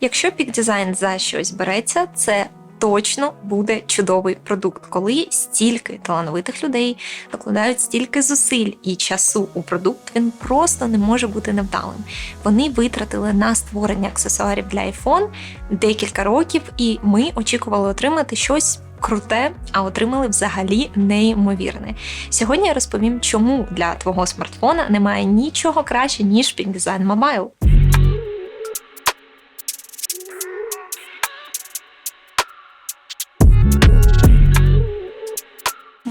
Якщо Design за щось береться, це точно буде чудовий продукт, коли стільки талановитих людей докладають стільки зусиль і часу у продукт, він просто не може бути невдалим. Вони витратили на створення аксесуарів для iPhone декілька років, і ми очікували отримати щось. Круте, а отримали взагалі неймовірне. Сьогодні я розповім, чому для твого смартфона немає нічого краще, ніж Design Mobile.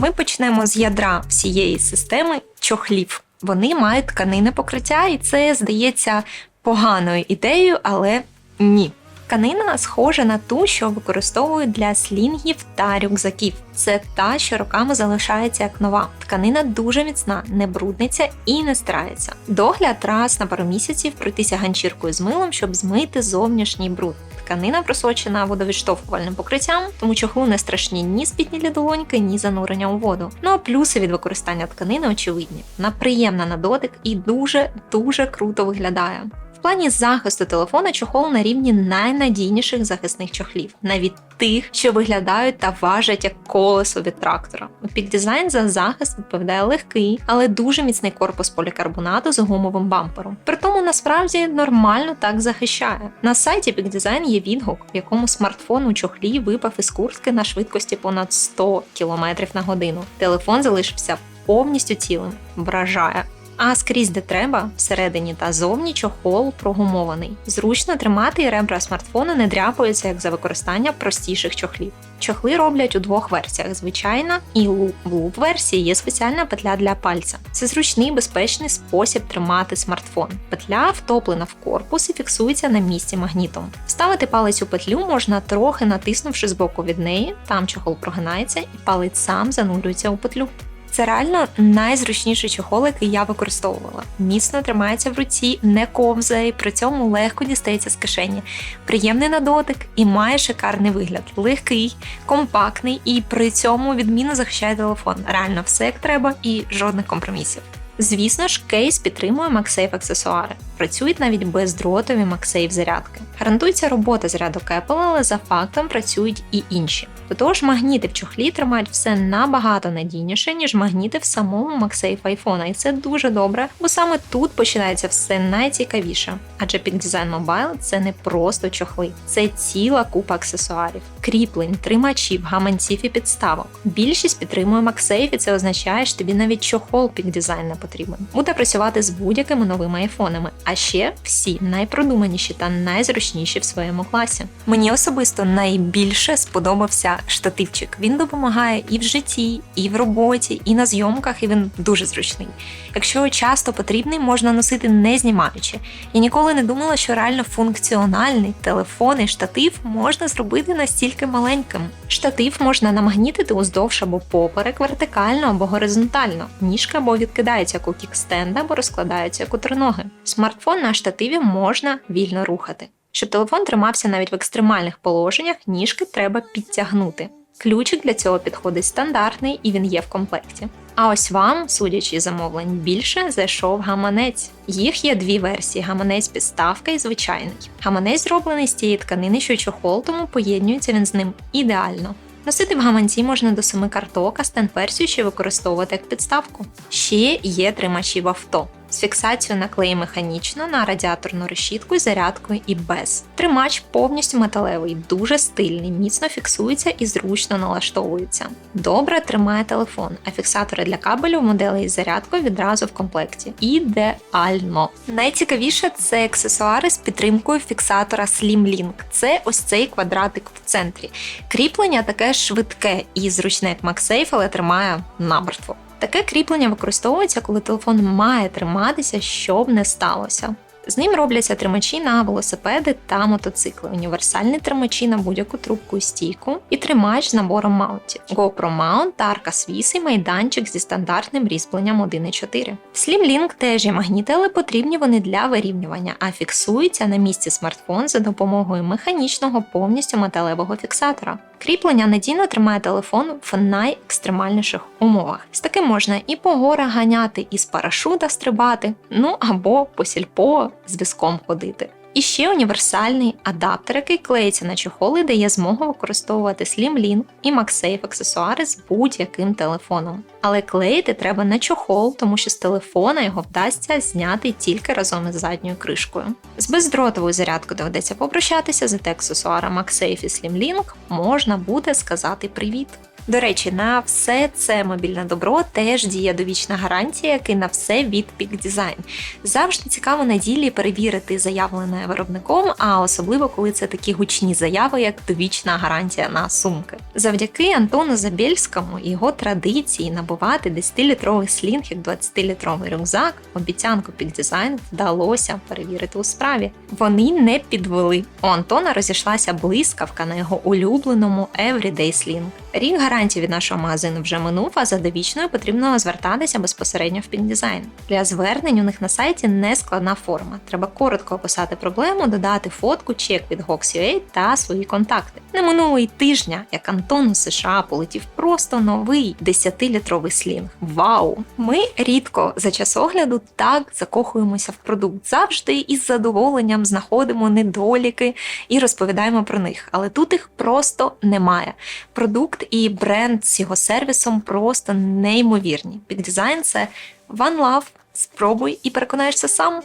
Ми почнемо з ядра всієї системи чохлів. Вони мають тканинне покриття, і це здається поганою ідеєю, але ні. Тканина схожа на ту, що використовують для слінгів та рюкзаків. Це та, що роками залишається як нова. Тканина дуже міцна, не брудниться і не стирається. Догляд раз на пару місяців пройтися ганчіркою з милом, щоб змити зовнішній бруд. Тканина просочена водовідштовхувальним покриттям, тому чохлу не страшні ні спітні для долоньки, ні занурення у воду. Ну а плюси від використання тканини очевидні. Вона приємна на дотик і дуже дуже круто виглядає. В плані захисту телефона чохол на рівні найнадійніших захисних чохлів, навіть тих, що виглядають та важать як колесо від трактора. Під дизайн за захист відповідає легкий, але дуже міцний корпус полікарбонату з гумовим бампером. При тому насправді нормально так захищає. На сайті Design є відгук, в якому смартфон у чохлі випав із куртки на швидкості понад 100 км на годину. Телефон залишився повністю цілим, вражає. А скрізь, де треба, всередині та зовні чохол прогумований. Зручно тримати і ребра смартфона не дряпаються як за використання простіших чохлів. Чохли роблять у двох версіях: звичайна і. В луп версії є спеціальна петля для пальця. Це зручний безпечний спосіб тримати смартфон. Петля втоплена в корпус і фіксується на місці магнітом. Вставити палець у петлю можна трохи натиснувши збоку від неї, там чохол прогинається, і палець сам занурюється у петлю. Це реально найзручніший чохол, який я використовувала. Міцно тримається в руці, не ковзає, при цьому легко дістається з кишені. Приємний на дотик і має шикарний вигляд. Легкий, компактний і при цьому відмінно захищає телефон. Реально все як треба і жодних компромісів. Звісно ж, кейс підтримує MagSafe аксесуари. Працюють навіть бездротові MagSafe зарядки. Гарантується робота зарядок Apple, але за фактом працюють і інші. До того ж, магніти в чохлі тримають все набагато надійніше, ніж магніти в самому MagSafe iPhone, і це дуже добре, бо саме тут починається все найцікавіше. Адже під Design Mobile це не просто чохли, це ціла купа аксесуарів, кріплень, тримачів, гаманців і підставок. Більшість підтримує MagSafe, і це означає, що тобі навіть чохол під дизайн не потрібен. Буде працювати з будь-якими новими айфонами, а ще всі найпродуманіші та найзручніші в своєму класі. Мені особисто найбільше сподобався штативчик. Він допомагає і в житті, і в роботі, і на зйомках, і він дуже зручний. Якщо часто потрібний, можна носити не знімаючи. Я ніколи не думала, що реально функціональний телефон і штатив можна зробити настільки маленьким. Штатив можна намагнітити уздовж або поперек, вертикально або горизонтально. Ніжка або відкидається як у кікстенд, або розкладається як у триноги. Смартфон на штативі можна вільно рухати. Щоб телефон тримався навіть в екстремальних положеннях, ніжки треба підтягнути. Ключик для цього підходить стандартний і він є в комплекті. А ось вам, судячи з замовлень, більше зайшов гаманець. Їх є дві версії: гаманець підставка і звичайний. Гаманець зроблений з тієї тканини, що чохол, тому поєднюється він з ним ідеально. Носити в гаманці можна до семи карток, а стенд-версію ще використовувати як підставку. Ще є тримачі в авто. З фіксацією на клеї механічно на радіаторну решітку зарядкою і без. Тримач повністю металевий, дуже стильний, міцно фіксується і зручно налаштовується. Добре тримає телефон, а фіксатори для кабелю моделей із зарядкою відразу в комплекті. Ідеально. Найцікавіше це аксесуари з підтримкою фіксатора Slim Link. Це ось цей квадратик в центрі. Кріплення таке швидке і зручне, як MagSafe, але тримає намертво. Таке кріплення використовується, коли телефон має триматися, щоб не сталося. З ним робляться тримачі на велосипеди та мотоцикли, універсальні тримачі на будь-яку трубку і стійку, і тримач з набором маунтів, GoPro Mount та арка свіси, майданчик зі стандартним різьбленням 1.4. В SlimLink теж є магніти, але потрібні вони для вирівнювання, а фіксуються на місці смартфон за допомогою механічного повністю металевого фіксатора. Кріплення надійно тримає телефон в найекстремальніших умовах. З таким можна і по горах ганяти, і з парашута стрибати, ну або по сільпо з візком ходити. І ще універсальний адаптер, який клеїться на чохол і дає змогу використовувати Slim Link і MagSafe аксесуари з будь-яким телефоном. Але клеїти треба на чохол, тому що з телефона його вдасться зняти тільки разом із задньою кришкою. З бездротовою зарядкою доведеться попрощатися, зате аксесуара MagSafe і Slim Link можна буде сказати привіт. До речі, на все це мобільне добро теж діє довічна гарантія, як і на все від Peak Design. Завжди цікаво на ділі перевірити заявлене виробником, а особливо коли це такі гучні заяви, як довічна гарантія на сумки. Завдяки Антону Забєльському і його традиції набувати 10-літровий слінг як 20-літровий рюкзак, обіцянку Peak Design вдалося перевірити у справі. Вони не підвели. У Антона розійшлася блискавка на його улюбленому Everyday Sling. Рік гарантії від нашого магазину вже минув, а за довічною потрібно звертатися безпосередньо в Піндизайн. Для звернень у них на сайті не складна форма. Треба коротко описати проблему, додати фотку, чек від Gox.ua та свої контакти. Не минуло й тижня, як Антон у США полетів просто новий 10-літровий слінг. Вау! Ми рідко за час огляду так закохуємося в продукт. Завжди із задоволенням знаходимо недоліки і розповідаємо про них. Але тут їх просто немає. Продукт і бренд з його сервісом просто неймовірні. Під дизайн це One Love. Спробуй і переконаєшся сам.